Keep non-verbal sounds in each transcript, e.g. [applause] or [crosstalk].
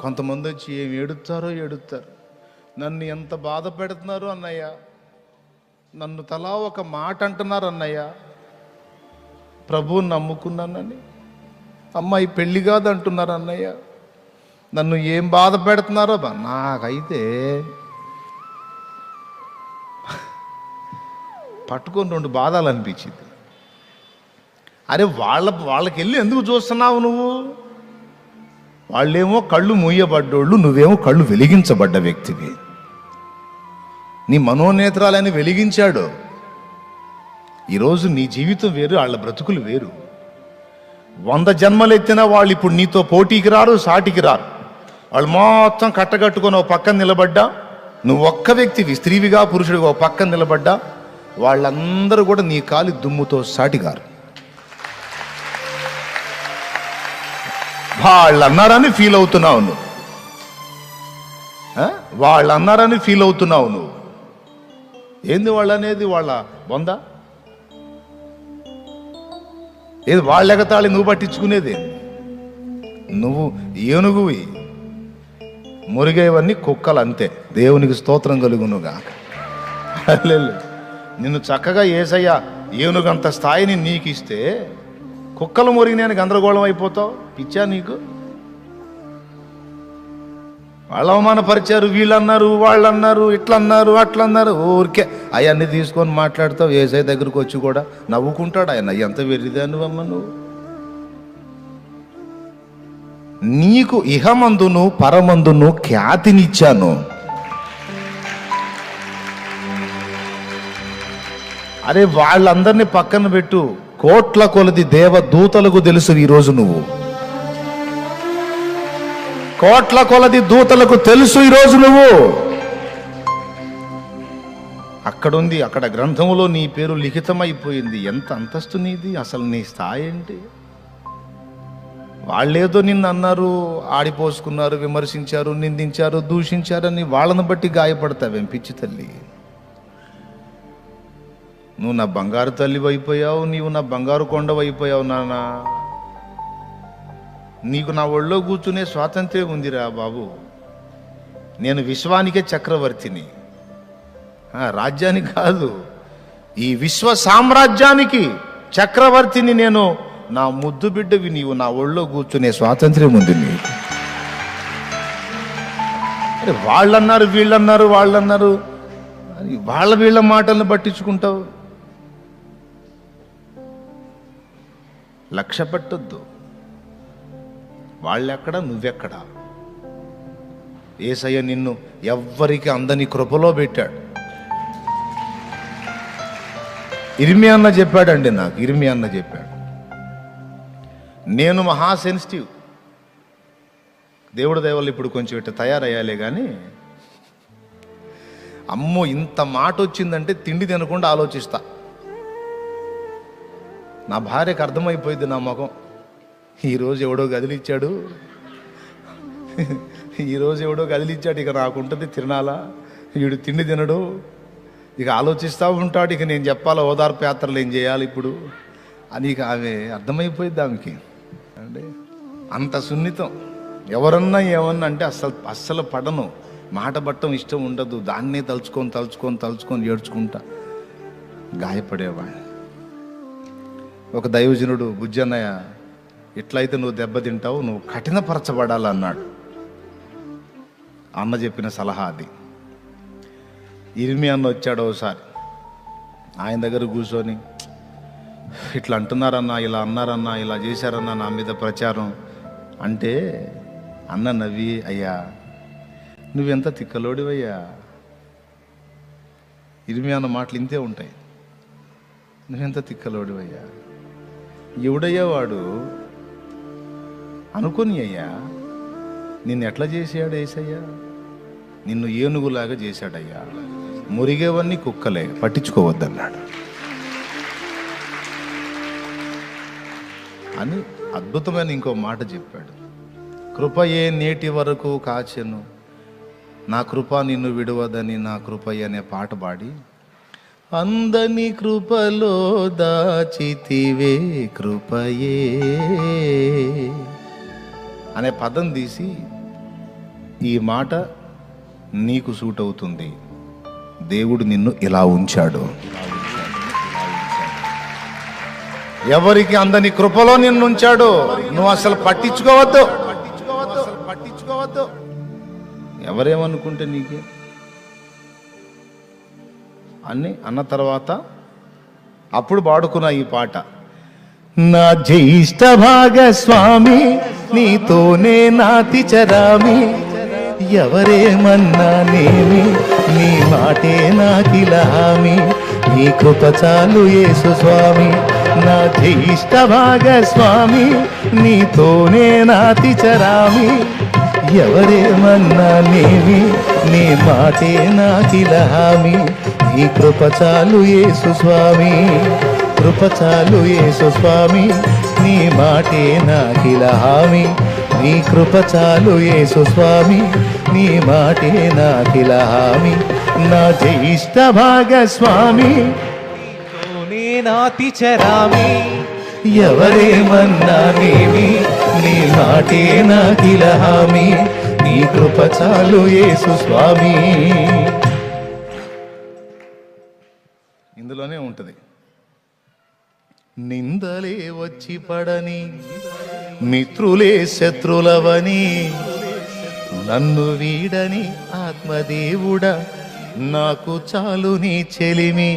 కొంతమంది వచ్చి ఏం ఏడుస్తారో ఏడుస్తారు నన్ను ఎంత బాధ పెడుతున్నారు అన్నయ్య? నన్ను తలా ఒక మాట అంటున్నారు అన్నయ్య. ప్రభువుని నమ్ముకున్నానని. అమ్మాయి పెళ్ళి కాదు అంటున్నారు అన్నయ్య. నన్ను ఏం బాధ పెడుతున్నారో బా నాకైతే పట్టుకొని రెండు బాధలు అనిపించింది. అరే వాళ్ళ వాళ్ళకి వెళ్ళి ఎందుకు చూస్తున్నావు నువ్వు? వాళ్ళేమో కళ్ళు మూయబడ్డోళ్ళు నువ్వేమో కళ్ళు వెలిగించబడ్డ వ్యక్తివి. నీ మనోనేత్రాలని వెలిగించాడు. ఈరోజు నీ జీవితం వేరు వాళ్ళ బ్రతుకులు వేరు. వంద జన్మలు ఎత్తినా వాళ్ళు ఇప్పుడు నీతో పోటీకి రారు సాటికి రారు. వాళ్ళు మొత్తం కట్టగట్టుకొని ఒక పక్కన నిలబడ్డా. నువ్వు ఒక్క వ్యక్తివి స్త్రీవిగా పురుషుడిగా ఒక పక్కన నిలబడ్డా. వాళ్ళందరూ కూడా నీ కాలి దుమ్ముతో సాటిగారు. వాళ్ళు అన్నారని ఫీల్ అవుతున్నావు నువ్వు. వాళ్ళు అన్నారని ఫీల్ అవుతున్నావు నువ్వు. ఏంది వాళ్ళు అనేది వాళ్ళ బొంద? ఏది వాళ్ళ ఎగతాళి నువ్వు పట్టించుకునేది నువ్వు ఏనుగువి. మురిగేవన్నీ కుక్కలు అంతే. దేవునికి స్తోత్రం కలుగునుగా నిన్ను చక్కగా ఏసయ్య ఏనుగంత స్థాయిని నీకు ఇస్తే కుక్కలు మురిగినాయని గందరగోళం అయిపోతావు? పిచ్చా నీకు? వాళ్ళు అవమానపరిచారు వీళ్ళన్నారు వాళ్ళు అన్నారు ఇట్లా అన్నారు ఊరికే. అవన్నీ తీసుకొని మాట్లాడతావు ఏసై దగ్గరకు వచ్చి కూడా నవ్వుకుంటాడు ఆయన. ఎంత వెర్రిదా నువ్వమ్మ నువ్వు? నీకు ఇహమందును పరమందును ఖ్యాతినిచ్చాను. అరే వాళ్ళందరినీ పక్కన పెట్టు. కోట్ల కొలది దేవ దూతలకు తెలుసు ఈరోజు నువ్వు. కోట్ల కొలది దూతలకు తెలుసు ఈరోజు నువ్వు. అక్కడుంది అక్కడ గ్రంథంలో నీ పేరు లిఖితమైపోయింది. ఎంత అంతస్తు నీది? అసలు నీ స్థాయి ఏంటి? వాళ్ళేదో నిన్ను అన్నారు ఆడిపోసుకున్నారు విమర్శించారు నిందించారు దూషించారని వాళ్ళని బట్టి గాయపడతావేం పిచ్చి తల్లి? నువ్వు నా బంగారు తల్లి అయిపోయావు నీవు నా బంగారు కొండవైపోయావు అయిపోయావు నాన్న నీకు నా ఒళ్ళో కూర్చునే స్వాతంత్ర్యం ఉందిరా బాబు. నేను విశ్వానికే చక్రవర్తిని. రాజ్యానికి కాదు ఈ విశ్వ సామ్రాజ్యానికి చక్రవర్తిని నేను నా ముద్దు బిడ్డవి నీవు నా ఒళ్ళో కూర్చునే స్వాతంత్ర్యం ఉంది నీకు. వాళ్ళన్నారు వీళ్ళన్నారు వాళ్ళన్నారు. వాళ్ళ వీళ్ళ మాటలను పట్టించుకుంటావు. లక్ష్య పెట్టొద్దు వాళ్ళెక్కడ? నువ్వెక్కడ? ఏసయ్య నిన్ను ఎవ్వరికి అందని కృపలో పెట్టాడు. ఇరిమి అన్న చెప్పాడండి నాకు. ఇరిమి అన్న చెప్పాడు. నేను మహా సెన్సిటివ్. దేవుడు దయవల్ల ఇప్పుడు కొంచెం ఇట్ట తయారయ్యాలే కానీ అమ్మో ఇంత మాట వచ్చిందంటే తిండి తినకుండా ఆలోచిస్తా. నా భార్యకు అర్థమైపోయింది నా ముఖం. ఈరోజు ఎవడో గదిలిచ్చాడు. ఈరోజు ఎవడో గదిలిచ్చాడు. ఇక నాకుంటుంది తినాలా వీడు తిండి తినడు. ఇక ఆలోచిస్తూ ఉంటాడు. ఇక నేను చెప్పాలా ఓదార్పు యాత్రలు ఏం చేయాలి ఇప్పుడు? అని ఇక ఆమె అర్థమైపోయింది ఆమెకి. అంటే అంత సున్నితం. ఎవరన్నా ఏమన్నా అంటే అస్సలు అస్సలు పడను. మాట పట్టం ఇష్టం ఉండదు. దాన్నే తలుచుకొని తలుచుకొని తలుచుకొని ఏడ్చుకుంటా. గాయపడేవాడిని. ఒక దైవజనుడు బుజ్జన్నయ్య ఇట్లయితే నువ్వు దెబ్బతింటావు నువ్వు కఠినపరచబడాలన్నాడు. అన్న చెప్పిన సలహా అది. ఇరిమి అన్న వచ్చాడు ఒకసారి. ఆయన దగ్గర కూర్చొని ఇట్లా అంటున్నారన్నా ఇలా అన్నారన్నా ఇలా చేశారన్నా నా మీద ప్రచారం. అంటే అన్న నవ్వి అయ్యా నువ్వెంత తిక్కలోడివయ్యా? ఇరిమి అన్న మాటలు ఇంతే ఉంటాయి. నువ్వెంత తిక్కలోడివయ్యా? ఎవడయ్యా వాడు అయ్యా నిన్ను ఎట్లా చేసాడు ఏసయ్యా? నిన్ను ఏనుగులాగా చేశాడయ్యా. మురిగేవన్నీ కుక్కలే పట్టించుకోవద్దన్నాడు. అని అద్భుతమైన ఇంకో మాట చెప్పాడు. కృపయే నేటి వరకు కాచెను. నా కృప నిన్ను విడవదని నా కృపయ్య అనే పాట పాడి అందని కృపలో దాచితివే కృపయే. అనే పదం తీసి ఈ మాట నీకు సూట్ అవుతుంది దేవుడు నిన్ను ఇలా ఉంచాడు. ఎవరికి అందని కృపలో నిన్ను ఉంచాడు? నువ్వు అసలు పట్టించుకోవద్దు పట్టించుకోవద్దు పట్టించుకోవద్దు. ఎవరేమనుకుంటే నీకే? అని అన్న తర్వాత అప్పుడు పాడుకున్న ఈ పాట. నా జ్యేష్ఠ భాగస్వామి నీతోనే నాతి చరామి ఎవరేమన్నా నేమి నీ మాటే నాకిలామి నీ కృప చాలు యేసు స్వామి. నా జ్యేష్ఠ భాగస్వామి నీతోనే నాతి చరామి ఎవరేమన్నా నేమి నీ మాటే నాకిలామి నీ ఈ కృపచాలు యేసు స్వామి కృపచాలు యేసు స్వామి నీ మాటే నాకిల హామీ. నీ కృపచాలు యేసు స్వామి నీ మాటే నాకిల హామీ. నా జయిష్ట భాగస్వామి నే నాతి చరామి. ఎవరేమన్నా నేమి నీ మాటే నాకిల హామీ. నీ కృపచాలు యేసు స్వామి. ఇందులోనే ఉంటుంది. నిందలే వచ్చి పడని మిత్రులే శత్రులవని నన్ను వీడని ఆత్మదేవుడ నాకు చాలు నీ చెలిమి.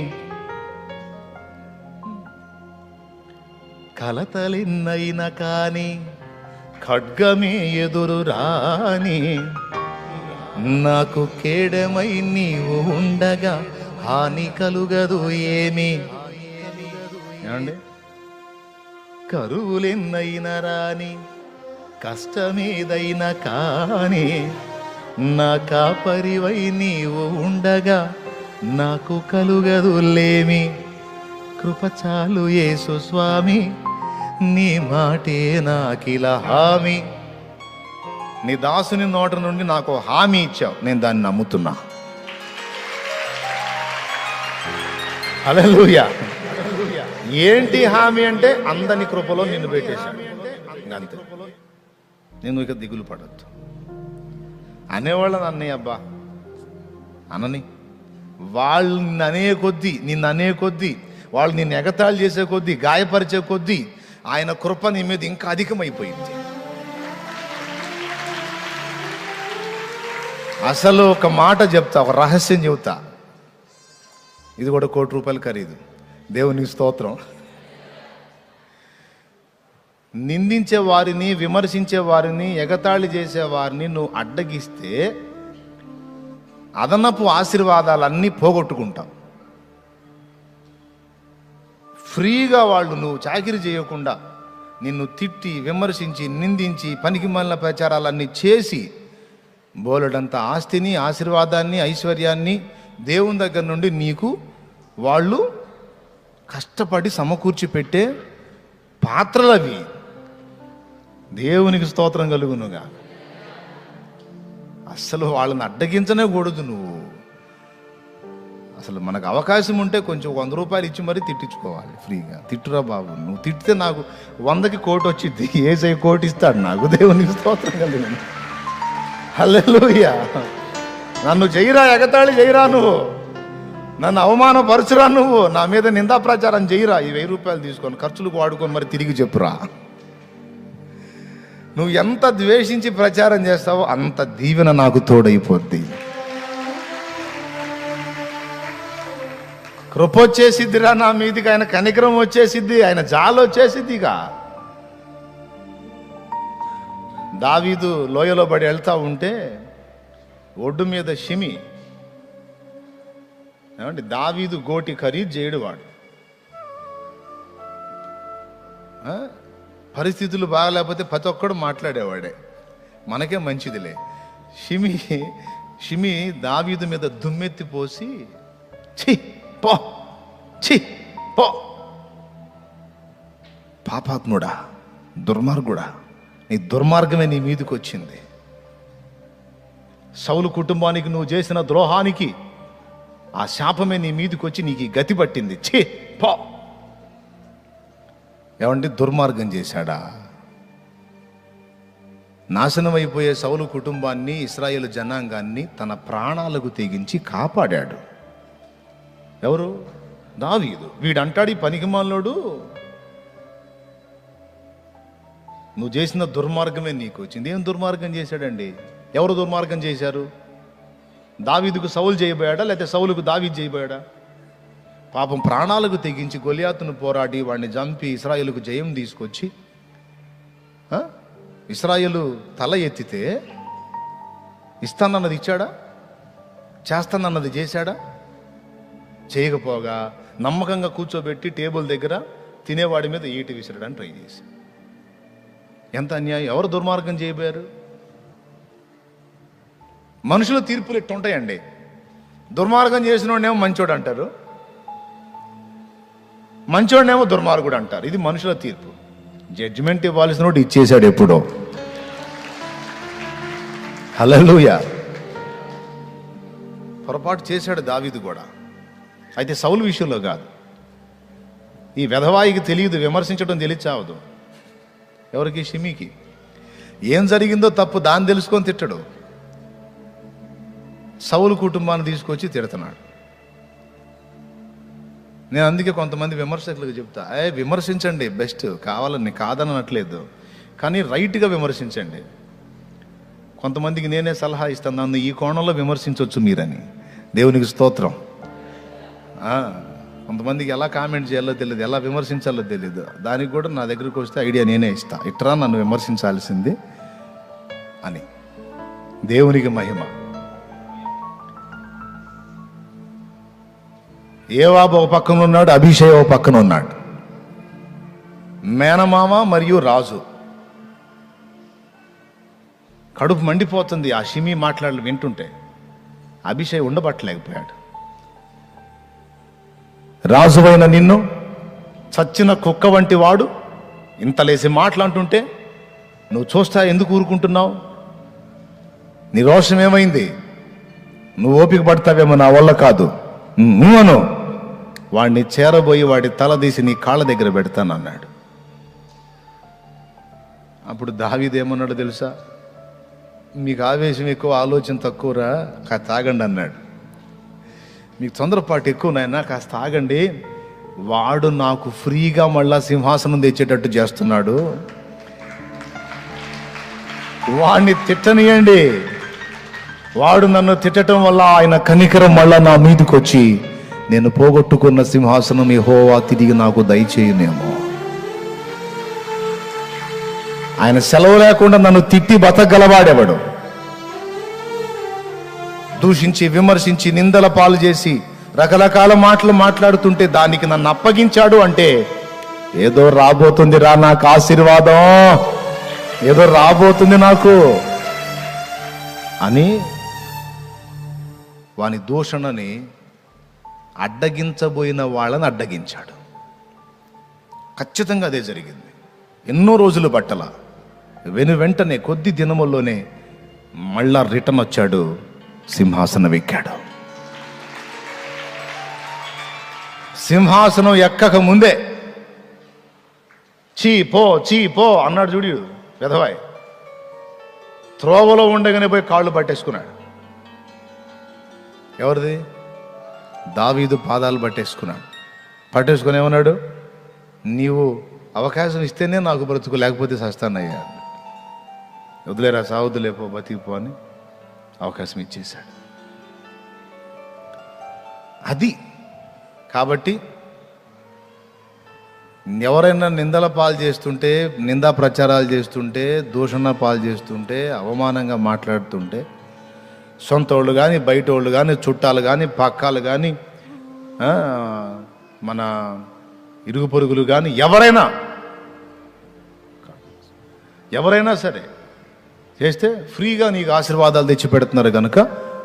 కలతలిన్నైన కాని ఖడ్గమే ఎదురు రాని నాకు కేడమై నీవు ఉండగా హాని కలుగదు ఏమి? ఏమండి? కరువులెన్నైన రాని కష్టమేదైనా కాని నా కాపరివై నీవు ఉండగా నాకు కలుగదు లేమి? కృప యేసు స్వామి నీ మాటే నాకిల హామీ. నీ దాసుని నోట నుండి నాకు హామీ ఇచ్చావు నేను దాన్ని నమ్ముతున్నా. హల్లెలూయా ఏంటి హామీ అంటే అందని కృపలో నిన్ను పెట్టేశాను అంతే. నేను ఇక దిగులు పడద్దు. అనేవాళ్ళని అన్నయ్య అబ్బా. అనని. వాళ్ళు నిన్ను అనే కొద్దీ నిన్ను అనే కొద్దీ వాళ్ళు నిన్ను ఎగతాళి చేసే కొద్దీ గాయపరిచే కొద్దీ ఆయన కృప నీ మీద ఇంకా అధికమైపోయింది. అసలు ఒక మాట చెప్తా ఒక రహస్యం చెబుతా. ఇది కూడా కోటి రూపాయలు ఖరీదు. దేవునికి స్తోత్రం. నిందించే వారిని విమర్శించే వారిని ఎగతాళి చేసే వారిని నువ్వు అడ్డగిస్తే అదనపు ఆశీర్వాదాలన్నీ పోగొట్టుకుంటావు. ఫ్రీగా వాళ్ళు నువ్వు చాకిరి చేయకుండా నిన్ను తిట్టి విమర్శించి నిందించి పనికి మళ్ళీ ప్రచారాలన్నీ చేసి బోలెడంత ఆస్తిని ఆశీర్వాదాన్ని ఐశ్వర్యాన్ని దేవుని దగ్గర నుండి నీకు వాళ్ళు కష్టపడి సమకూర్చి పెట్టే పాత్రలవి. దేవునికి స్తోత్రం కలుగునుగా. అసలు వాళ్ళని అడ్డగించనే కూడదు నువ్వు. అసలు మనకు అవకాశం ఉంటే కొంచెం వంద రూపాయలు ఇచ్చి మరీ తిట్టించుకోవాలి ఫ్రీగా. తిట్టురా బాబు నువ్వు తిట్టితే నాకు వందకి కోటి వచ్చింది ఏసై కోటి ఇస్తాడు నాకు దేవునికి స్తోత్రం కలిగిన. హలో నన్ను చెయ్యరా ఎగతాళి చెయ్యరా నువ్వు. నన్ను అవమానపరచురా నువ్వు. నా మీద నిందా ప్రచారం చేయరా. ఈ వెయ్యి రూపాయలు తీసుకొని ఖర్చులకు వాడుకొని మరి తిరిగి చెప్పురా. నువ్వు ఎంత ద్వేషించి ప్రచారం చేస్తావో అంత దీవెన నాకు తోడైపోద్ది. కృప వచ్చేసిద్దిరా నా మీదికి. ఆయన కనికరం వచ్చేసిద్ది. ఆయన జాలు వచ్చేసిద్దిగా దావీదు లోయలో పడి వెళ్తా ఉంటే ఒడ్డు మీద షిమి ఏమంటే దావీదు గోటి ఖరీదు చేయడు వాడు పరిస్థితులు బాగలేకపోతే ప్రతి ఒక్కడు మాట్లాడేవాడే. మనకే మంచిదిలే. షిమి షిమి దావీదు మీద దుమ్మెత్తి పోసి ఛీ పో ఛీ పో. పాపాత్ముడా దుర్మార్గుడా నీ దుర్మార్గమే నీ మీదకి వచ్చింది సౌలు కుటుంబానికి నువ్వు చేసిన ద్రోహానికి ఆ శాపమే నీ మీదకి వచ్చి నీకు ఈ గతి పట్టింది. ఛీ పో. ఏమంటే దుర్మార్గం చేశాడా? నాశనం అయిపోయే సౌలు కుటుంబాన్ని ఇస్రాయేల్ జనాంగాన్ని తన ప్రాణాలకు తెగించి కాపాడాడు. ఎవరు? దావీదు. వీడంటాడు ఈ పనికిమాలోడు నువ్వు చేసిన దుర్మార్గమే నీకు వచ్చింది ఏం దుర్మార్గం చేశాడండి? ఎవరు దుర్మార్గం చేశారు? దావీదుకు సౌలు చేయబోయాడా? లేకపోతే సౌలుకు దావీదు చేయబోయాడా? పాపం ప్రాణాలకు తెగించి గొలియాతును పోరాడి వాడిని చంపి ఇస్రాయేలుకు జయం తీసుకొచ్చి ఆ? ఇస్రాయేలు తల ఎత్తితే ఇస్తానన్నది ఇచ్చాడా? చేస్తానన్నది చేశాడా? చేయకపోగా నమ్మకంగా కూర్చోబెట్టి టేబుల్ దగ్గర తినేవాడి మీద ఈటి విసిరడానికి ట్రై చేసి ఎంత అన్యాయం. ఎవరు దుర్మార్గం చేయబోయారు? మనుషుల తీర్పులు ఇట్టుంటాయండి. దుర్మార్గం చేసిన వాడినేమో మంచోడు అంటారు. మంచోడినేమో దుర్మార్గుడు అంటారు. ఇది మనుషుల తీర్పు. జడ్జిమెంట్ ఇవ్వాల్సిన వాడు ఇచ్చేశాడు ఎప్పుడో. హలలుయ పొరపాటు చేశాడు దావీదు కూడా. అయితే సౌలు విషయంలో కాదు. ఈ వెధవాయికి తెలియదు విమర్శించడం తెలియచావదు. ఎవరికి? షిమీకి. ఏం జరిగిందో తప్పు దాన్ని తెలుసుకొని తిట్టడు. సౌలు కుటుంబాన్ని తీసుకొచ్చి తిడుతున్నాడు. నేను అందుకే కొంతమంది విమర్శకులకు చెప్తా ఏ విమర్శించండి బెస్ట్ కావాలని కాదనట్లేదు కానీ రైట్గా విమర్శించండి. కొంతమందికి నేనే సలహా ఇస్తాను నన్ను ఈ కోణంలో విమర్శించవచ్చు మీరని. దేవునికి స్తోత్రం. కొంతమందికి ఎలా కామెంట్ చేయాలో తెలియదు ఎలా విమర్శించాలో తెలియదు దానికి కూడా నా దగ్గరికి వస్తే ఐడియా నేనే ఇస్తా. ఇట్రా నన్ను విమర్శించాల్సింది అని. దేవునికి మహిమ. ఏవాబు ఒక పక్కన ఉన్నాడు అభిషేక్ ఒక పక్కన ఉన్నాడు. మేనమామ మరియు రాజు. కడుపు మండిపోతుంది ఆ షిమి మాట్లాడలు వింటుంటే. అభిషేక్ ఉండబట్టలేకపోయాడు. రాజువైన నిన్ను చచ్చిన కుక్క వంటి వాడు ఇంత లేసి మాట్లాడుతుంటే నువ్వు చూస్తా ఎందుకు ఊరుకుంటున్నావు? నీ రోషం ఏమైంది? నువ్వు ఓపిక పడతావేమో నా వల్ల కాదు. నువ్వను వాడిని చేరబోయి వాడి తల తీసి నీ కాళ్ళ దగ్గర పెడతాను అన్నాడు. అప్పుడు దావీదేమన్నాడు తెలుసా? మీకు ఆవేశం ఎక్కువ ఆలోచన తక్కువరా? కాస్త తాగండి అన్నాడు. మీకు తొందరపాటు ఎక్కువ నాయన కాస్త ఆగండి వాడు నాకు ఫ్రీగా మళ్ళా సింహాసనం తెచ్చేటట్టు చేస్తున్నాడు. వాడిని తిట్టనియండి. వాడు నన్ను తిట్టడం వల్ల ఆయన కనికరం మళ్ళా నా మీదకి వచ్చి నేను పోగొట్టుకున్న సింహాసనం యహోవా తిరిగి నాకు దయచేయునేమో. ఆయన సెలవు లేకుండా నన్ను తిట్టి బతకగలవాడెవడు? దూషించి విమర్శించి నిందల పాలు చేసి రకరకాల మాటలు మాట్లాడుతుంటే దానికి నన్ను అప్పగించాడు అంటే ఏదో రాబోతుంది రా నాకు ఆశీర్వాదం. ఏదో రాబోతుంది నాకు అని వాని దూషణని అడ్డగించబోయిన వాళ్ళని అడ్డగించాడు. ఖచ్చితంగా అదే జరిగింది. ఎన్నో రోజులు పట్టల వెను వెంటనే కొద్ది దినముల్లోనే మళ్ళా రిటర్న్ వచ్చాడు సింహాసనం ఎక్కాడు. సింహాసనం ఎక్కక ముందే చీ పో చీ పో అన్నాడు చూడు విధవాయ్. త్రోవలో ఉండగానే పోయి కాళ్ళు పట్టేసుకున్నాడు. ఎవరిది? దావీదు పాదాలు పట్టేసుకున్నాడు. పట్టేసుకుని ఏమన్నాడు? నీవు అవకాశం ఇస్తేనే నాకు బ్రతుకు లేకపోతే సస్తానయ్యా వదిలేరా సావద్దులేపో బతికిపో అని అవకాశం ఇచ్చేశాడు. అది కాబట్టి ఎవరైనా నిందల పాలు చేస్తుంటే నిందా ప్రచారాలు చేస్తుంటే దూషణ పాలు చేస్తుంటే అవమానంగా మాట్లాడుతుంటే సొంత వాళ్ళు కానీ బయట వాళ్ళు కానీ చుట్టాలు కానీ పక్కాలు కానీ మన ఇరుగు పొరుగులు కానీ ఎవరైనా ఎవరైనా సరే చేస్తే ఫ్రీగా నీకు ఆశీర్వాదాలు తెచ్చి పెడుతున్నారు కనుక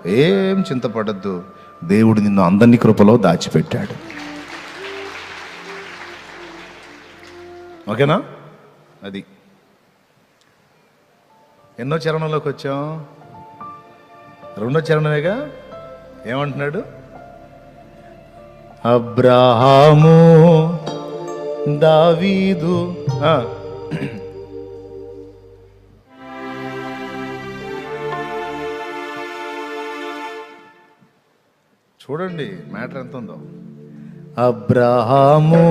ఏం చింతపడద్దు. దేవుడు నిన్ను అందరినీ కృపలో దాచిపెట్టాడు. ఓకేనా? అది. ఎన్నో చరణంలోకి వచ్చాం. రెండో చరణమేగా? ఏమంటున్నాడు? అబ్రహాము దావీదు చూడండి మ్యాటర్ ఎంత ఉందో. అబ్రహాము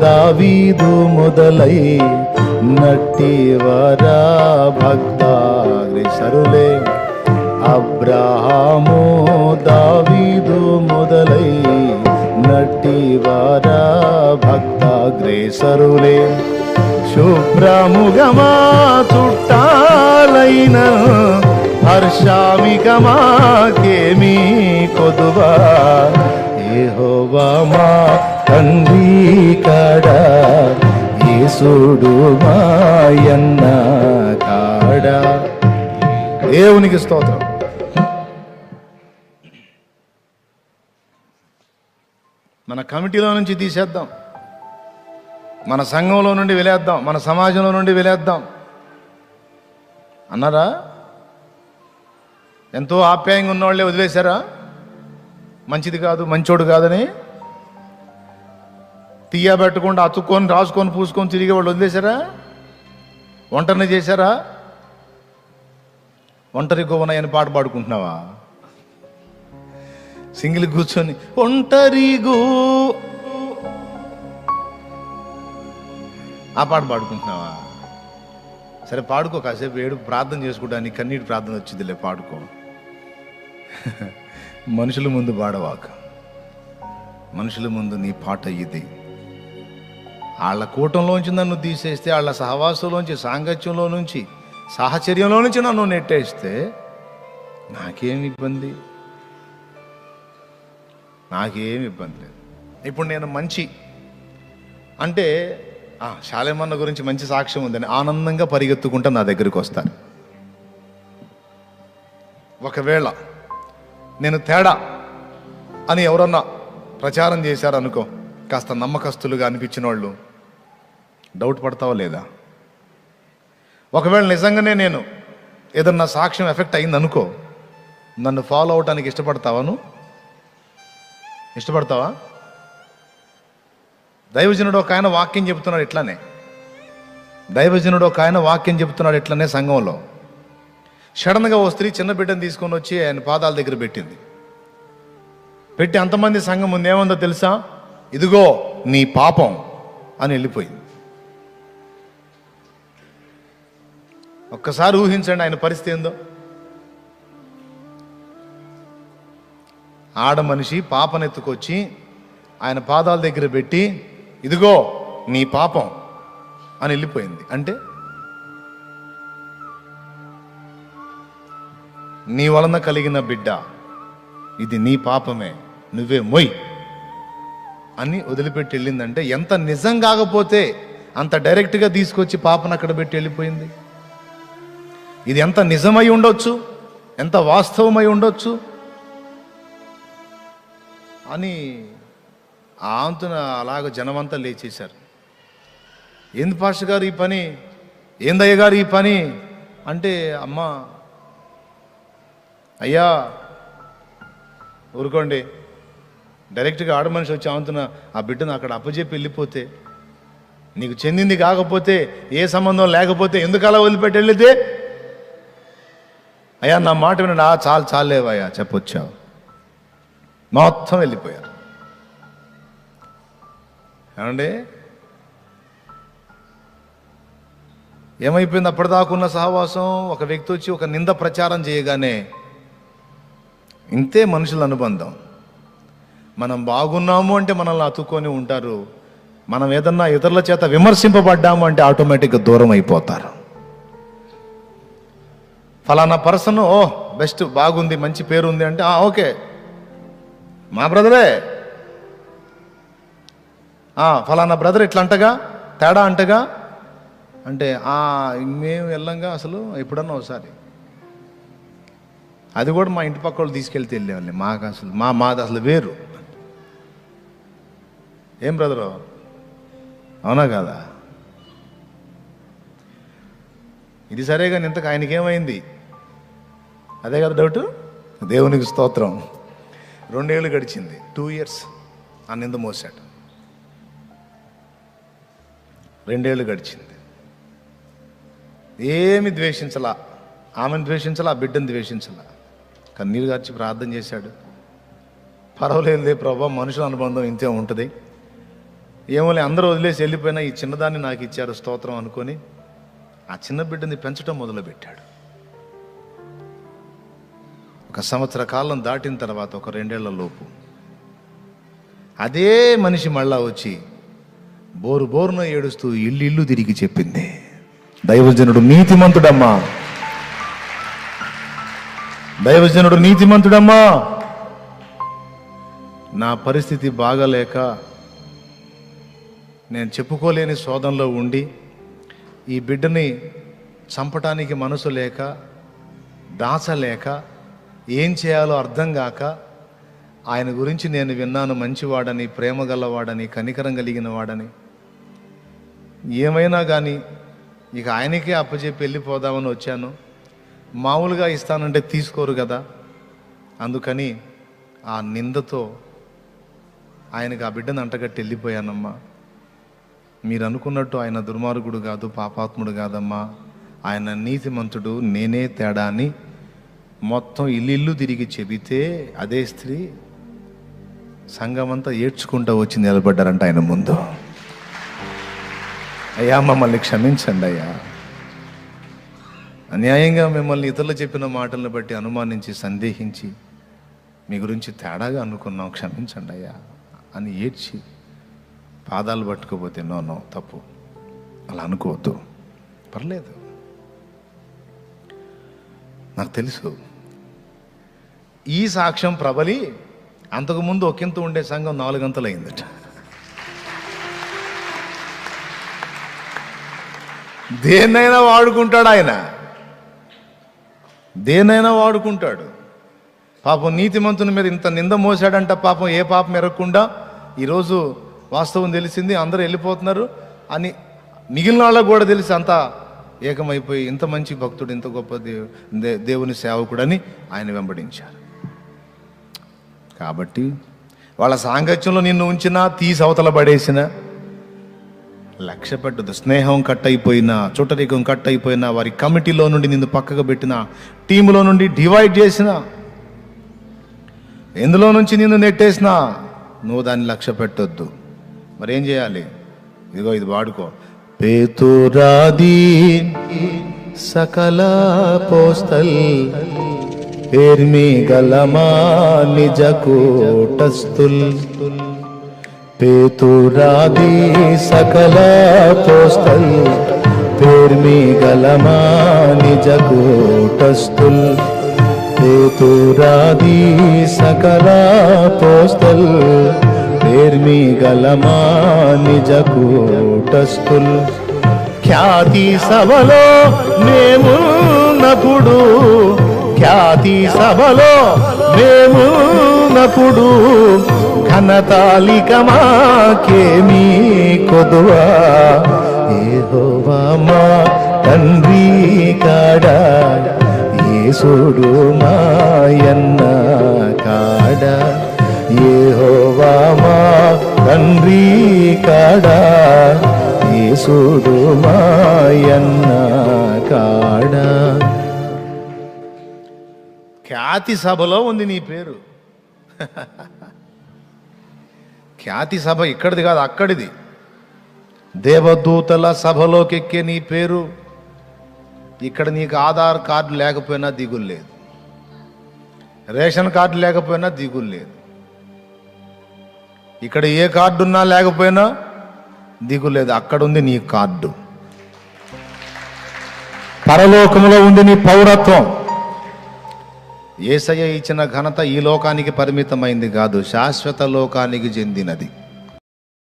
దావీదు మొదలై నట్టి వరా భక్త సరులే. అబ్రహాము దావీదు మొదలై నట్టి భక్త గ్రేసరులే శుభ్రముగమా చుట్టాలైన హర్షామికమాకేమీ కొదువా? ఏహోవా మా తండ్రి కాడ? యేసుడు మాయన్న కాడ? దేవునికి స్తోత్రం. మన కమిటీలో నుంచి తీసేద్దాం. మన సంఘంలో నుండి వెళ్ళేద్దాం మన సమాజంలో నుండి వెళ్ళేద్దాం అన్నారా? ఎంతో ఆప్యాయంగా ఉన్నవాళ్ళే వదిలేశారా? మంచిది కాదు మంచోడు కాదని? తీయబెట్టకుండా అతుక్కొని రాసుకొని పూసుకొని తిరిగే వాళ్ళు వదిలేశారా? ఒంటరిని చేశారా? ఒంటరి గోవనయ్యని పాట పాడుకుంటున్నావా? సింగిల్ కూర్చొని ఒంటరిగో. ఆ పాట పాడుకుంటున్నావా? సరే పాడుకో కాసేపు ఏడు ప్రార్థన చేసుకుంటాను కన్నీటి ప్రార్థన వచ్చిందిలే పాడుకో. మనుషుల ముందు పాడవాక మనుషుల ముందు నీ పాట ఇది. వాళ్ళ కూటంలోంచి నన్ను తీసేస్తే వాళ్ళ సహవాసంలోంచి సాంగత్యంలో నుంచి సాహచర్యంలో నుంచి నన్ను నెట్టేస్తే నాకేం ఇబ్బంది? నాకేం ఇబ్బంది లేదు. ఇప్పుడు నేను మంచి అంటే శాలేమన్న గురించి మంచి సాక్ష్యం ఉందని ఆనందంగా పరిగెత్తుకుంటా నా దగ్గరికి వస్తారు. ఒకవేళ నేను తేడా అని ఎవరన్నా ప్రచారం చేశారనుకో కాస్త నమ్మకస్తులుగా అనిపించిన వాళ్ళు డౌట్ పడతావా లేదా? ఒకవేళ నిజంగానే నేను ఏదన్నా సాక్ష్యం ఎఫెక్ట్ అయిందనుకో నన్ను ఫాలో అవటానికి ఇష్టపడతావాను ఇష్టపడతావా? దైవజనుడు ఒక ఆయన వాక్యం చెబుతున్నాడు ఇట్లానే. దైవజనుడు ఒక ఆయన వాక్యం చెబుతున్నాడు ఇట్లనే సంఘంలో. సడన్గా ఓ స్త్రీ చిన్న బిడ్డను తీసుకొని వచ్చి ఆయన పాదాల దగ్గర పెట్టింది. పెట్టి అంతమంది సంఘం ముందు ఏముందో తెలుసా? ఇదిగో నీ పాపం అని వెళ్ళిపోయింది. ఒక్కసారి ఊహించండి ఆయన పరిస్థితి ఏందో. ఆడ మనిషి పాపనెత్తుకొచ్చి ఆయన పాదాల దగ్గర పెట్టి ఇదిగో నీ పాపం అని వెళ్ళిపోయింది. అంటే నీ వలన కలిగిన బిడ్డ ఇది నీ పాపమే నువ్వే మొయ్ అని వదిలిపెట్టి వెళ్ళిందంటే ఎంత నిజం కాకపోతే అంత డైరెక్ట్గా తీసుకొచ్చి పాపను అక్కడ పెట్టి వెళ్ళిపోయింది. ఇది ఎంత నిజమై ఉండొచ్చు? ఎంత వాస్తవమై ఉండొచ్చు? అని ఆంతున అలాగ జనమంతా లేచేశారు. ఏంది పాష గారు ఈ పని? ఏందయ్య గారు ఈ పని? అంటే అమ్మ అయ్యా ఊరుకోండి. డైరెక్ట్గా ఆడ మనిషి వచ్చి ఆంతున ఆ బిడ్డను అక్కడ అప్పచెప్పి వెళ్ళిపోతే నీకు చెందింది కాకపోతే ఏ సంబంధం లేకపోతే ఎందుకు అలా వదిలిపెట్టి వెళ్ళితే అయ్యా నా మాట వినండి. ఆ చాలు చాలేవయ్యా చెప్పొచ్చావు. మొత్తం వెళ్ళిపోయారు ఏమండి ఏమైపోయింది అప్పటిదాకున్న సహవాసం ఒక వ్యక్తి వచ్చి ఒక నింద ప్రచారం చేయగానే ఇంతే మనుషుల అనుబంధం మనం బాగున్నాము అంటే మనల్ని అతుక్కొని ఉంటారు మనం ఏదన్నా ఇతరుల చేత విమర్శింపబడ్డాము అంటే ఆటోమేటిక్గా దూరం అయిపోతారు ఫలానా పర్సన్ ఓ బెస్ట్ బాగుంది మంచి పేరు ఉంది అంటే ఓకే మా బ్రదరే. ఫలానా బ్రదర్ ఇట్లా అంటగా తేడా అంటగా అంటే మేము వెళ్ళంగా అసలు ఎప్పుడన్నా ఒకసారి. అది కూడా మా ఇంటి పక్క వాళ్ళు తీసుకెళ్తే వెళ్ళేవాళ్ళని మాకు అసలు మా మాది అసలు వేరు. ఏం బ్రదరు? అవునా కదా? ఇది సరే కానీ ఇంతకు ఆయనకి ఏమైంది అదే కదా డౌట్? దేవునికి స్తోత్రం. రెండేళ్ళు గడిచింది. టూ ఇయర్స్ ఆ నింద మోసాడు రెండేళ్ళు గడిచింది. ఏమి ద్వేషించలా? ఆమెను ద్వేషించలా? ఆ బిడ్డను ద్వేషించలా? కన్నీరు గార్చి ప్రార్థన చేశాడు. పర్వాలేదులే ప్రభా మనుషుల అనుబంధం ఇంతే ఉంటుంది. ఏమోలే అందరూ వదిలేసి వెళ్ళిపోయినా ఈ చిన్నదాన్ని నాకు ఇచ్చారు స్తోత్రం అనుకొని ఆ చిన్న బిడ్డని పెంచడం మొదలుపెట్టాడు. ఒక సంవత్సర కాలం దాటిన తర్వాత ఒక రెండేళ్ళ లోపు అదే మనిషి మళ్ళా వచ్చి బోరు బోరున ఏడుస్తూ ఇల్లు ఇల్లు తిరిగి చెప్పింది. దైవజనుడు నీతిమంతుడమ్మా. దైవజనుడు నీతిమంతుడమ్మా. నా పరిస్థితి బాగలేక నేను చెప్పుకోలేని శోధనలో ఉండి ఈ బిడ్డని చంపటానికి మనసు లేక దాచలేక ఏం చేయాలో అర్థం కాక ఆయన గురించి నేను విన్నాను మంచివాడని ప్రేమ గలవాడని కనికరం కలిగిన వాడని. ఏమైనా కానీ ఇక ఆయనకే అప్పచెప్పి వెళ్ళిపోదామని వచ్చాను. మామూలుగా ఇస్తానంటే తీసుకోరు కదా. అందుకని ఆ నిందతో ఆయనకు ఆ బిడ్డను అంటగట్టి వెళ్ళిపోయానమ్మా. మీరు అనుకున్నట్టు ఆయన దుర్మార్గుడు కాదు పాపాత్ముడు కాదమ్మా. ఆయన నీతిమంతుడు నేనే తేడా అని మొత్తం ఇల్లు ఇల్లు తిరిగి చెబితే అదే స్త్రీ సంఘమంతా ఏడ్చుకుంటూ వచ్చి నిలబడ్డారంట ఆయన ముందు. అయ్యా మమ్మల్ని క్షమించండి అయ్యా. అన్యాయంగా మిమ్మల్ని ఇతరులు చెప్పిన మాటలను బట్టి అనుమానించి సందేహించి మీ గురించి తేడాగా అనుకున్నాం క్షమించండి అయ్యా అని ఏడ్చి పాదాలు పట్టుకోపోతే నో నో తప్పు. అలా అనుకోవద్దు. పర్లేదు. నాకు తెలుసు. ఈ సాక్ష్యం ప్రబలి అంతకుముందు ఒకంత ఉండే సంఘం నాలుగంతలు అయిందట దేన్నైనా వాడుకుంటాడు ఆయన. దేన్నైనా వాడుకుంటాడు. పాపం నీతిమంతుని మీద ఇంత నింద మోసాడంట పాపం ఏ పాపం ఎరగకుండా ఈరోజు వాస్తవం తెలిసింది అందరూ వెళ్ళిపోతున్నారు అని మిగిలిన వాళ్ళకు కూడా తెలిసి అంత ఏకమైపోయి ఇంత మంచి భక్తుడు ఇంత గొప్ప దేవు దే- దేవుని సేవకుడని ఆయన వెంబడించారు. కాబట్టి వాళ్ళ సాంగత్యంలో నిన్ను ఉంచినా తీసి అవతల పడేసిన లక్ష్య పెట్టదు స్నేహం కట్ అయిపోయినా చుట్టరికం కట్ అయిపోయినా వారి కమిటీలో నుండి నిన్ను పక్కకు పెట్టిన టీంలో నుండి డివైడ్ చేసిన ఎందులో నుంచి నిన్ను నెట్టేసినా నువ్వు దాన్ని లక్ష్య పెట్టొద్దు. మరేం చేయాలి? ఇదిగో ఇది వాడుకో. పేతురాదీన్ సకల పోస్తల్ ఎర్మి గలమా నిజ కూటస్థుల్ పేతురాది సకల పోస్తల్ పేర్మి గలమా నిజ కూటస్థుల్ పేతురాది సకల పోస్తల్ పేర్మి గలమా నిజ కూటస్థుల్ ఖ్యాతి సభలో మేమున్నప్పుడు ఖ్యాతి సభలో మేమున్నప్పుడు ఘనతాలిక మాకేమీ కొదువా? ఏహోవా మా తండ్రి కాడా? యేసుడు మాయన్న కాడా? ఏహో మా తండ్రి కాడా? యేసుడు మాయన్న కాడా? ఖ్యాతి సభలో ఉంది నీ పేరు. [laughs] ఖ్యాతి సభ ఇక్కడిది కాదు అక్కడిది. దేవదూతల సభలోకి ఎక్కే నీ పేరు. ఇక్కడ నీకు ఆధార్ కార్డు లేకపోయినా దిగులు లేదు. రేషన్ కార్డు లేకపోయినా దిగులు లేదు. ఇక్కడ ఏ కార్డు ఉన్నా లేకపోయినా దిగులేదు అక్కడుంది అక్కడ ఉంది నీ కార్డు. పరలోకంలో ఉంది నీ పౌరత్వం. ఏసయ్య ఇచ్చిన ఘనత ఈ లోకానికి పరిమితమైంది కాదు శాశ్వత లోకానికి చెందినది.